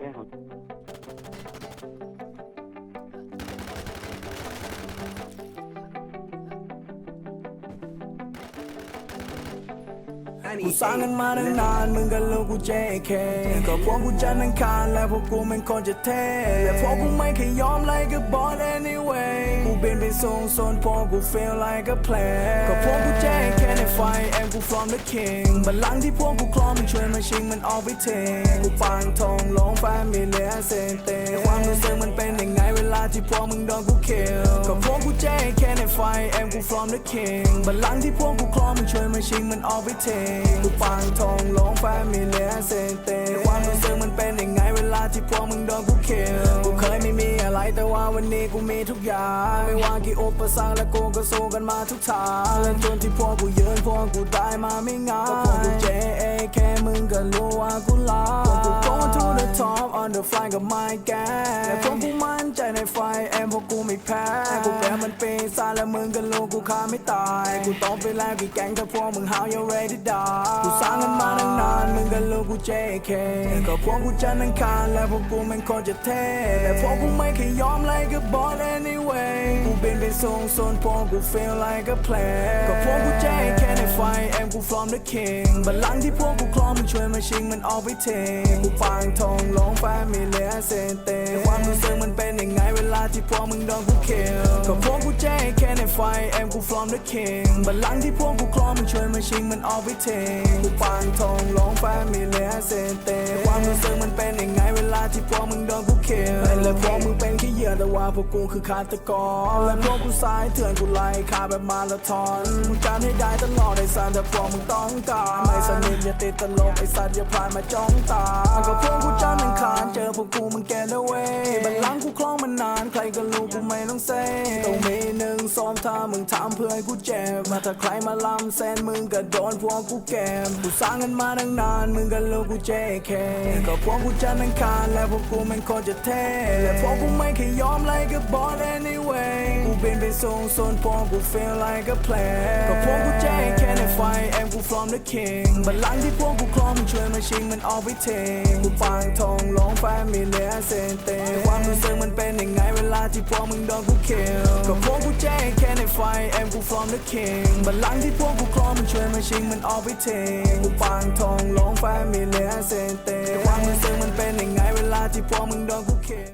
ได้ครับกูสร้างกันมาตั้งนานมึงกับลูกกู JK ก็พวกกูจะนังคารและพวกกูเป็นคนจะเท่และพวกกูไม่เคยยอมไล่กับบอส anyway กูเบินไปสูงส่วนพวกกู feel like a play ก็พวกกู JK ในไฟ and กู from the king บัลลังก์ที่พวกกูคลองมันช่วยมาชิงมันออกไปเทงกูปางทองลงแฟมิเลียเซนเตความรู้สึกมันเป็นยังไงเวลาที่พวกมึงโดนกู kill ก็พวกกู JK ในไฟ and กู from the king บัลลังก์ที่พวกกูคลองมันช่วยมาชิงมันออกไปเทงกูปางทองลงแฟมิเลียเซนเตความรู้สึกมันเป็นยังไงเวลาที่พวกมึงโดนกู kill กูเคยมี แต่ว่าวันนี้กูมีทุกอย่าง ไม่ว่ากี่อุปสรรคและกูก็สู้กันมาทุกทางและจนที่พวกกูยืนพวกกูได้มาไม่ง่ายพวกกู JAK มึงก็รู้ว่ากูลาพวกกู go to the top on the fly กับ my gang และพวกกูมั่นใจในไฟแอมพวกกูไม่แพ้กูแพ้มันปีศาจและมึงก็รู้กูฆ่าไม่ตาย กูต้องไปแลกกี่แก๊งถ้าพวกมึงหาว you ready to die กูสร้างกันมาตั้งนานมึงก็รู้กู JK ก็พวกกูจะนังคารและพวกกูมันคนจะเท่และพวกกูไม่เคยยอมไล่กับบอส anyway กูบินไปสูงส่วนพวกกู feel like a play ก็พวกกู JK ในไฟแอมกู from the king บัลลังก์ที่พวกกูคลองมันช่วยมาชิงมันออกไปเทกูปางทองลงแฟมิเลียเซนเตความรู้สึกมันเป็นยังไงเวลาที่พวกมึงโดนกู kill ก็พวกกู JK ในไฟแอมกู from the king บัลลังก์ที่พวกกูคลองมันช่วยมาชิงมันออกไปเทกูปางทองลงแฟมิเลียเซนเตความรู้สึกมันเป็นยังไงเวลาที่พวกมึงโดนกู kill และพวก ว่าพวกกูคือฆาตกรและพวกกูสายเถื่อนกูไล่ฆ่าแบบมาราธอนมึงการให้ได้ตลอดไอ้สันแต่พวกมึงต้องการไม่สนิทอย่าติดตลกไอ้สัตว์อย่าพลาดมาจ้องตาก็พวกกูจันทร์อังคารเจอพวกกูมึงแกนเอาไว้บัลลังกูคล้องมันนานใครก็รู้กูไม่ต้องเซ่ต้องมีหนึ่งสองถ้ามึงทำเพื่อให้กูเจ็บมาถ้าใครมาล้ำเส้นมึงก็โดนพวกกูแกมกูสร้างกันมาตั้งนานมึงก็รู้กู JK ก็พวกกูจันทร์อังคารและพวกกูมันคนจะเท่และพวกกูไม่เคยยอมไล่กับบอส anyway กูบินไปสูงส่วนพวกกู feel like a play ก็พวกกู JK ในไฟแอมกู from the king บัลลังก์ที่พวกกูคลองมันช่วยมาชิงมันออกไปเทกูปางทองลงแฟมิเลียเซนเตความรู้สึกมันเป็นยังไงเวลาที่พวกมึงโดนกู kill ก็พวกกู JK ในไฟแอมกู from the king บัลลังก์ที่พวกกูคลองมันช่วยมาชิงมันออกไปเทกูปางทองลงแฟมิเลียเซนเตความรู้สึกมันเป็นยังไงเวลาที่พวกมึงโดนกู kill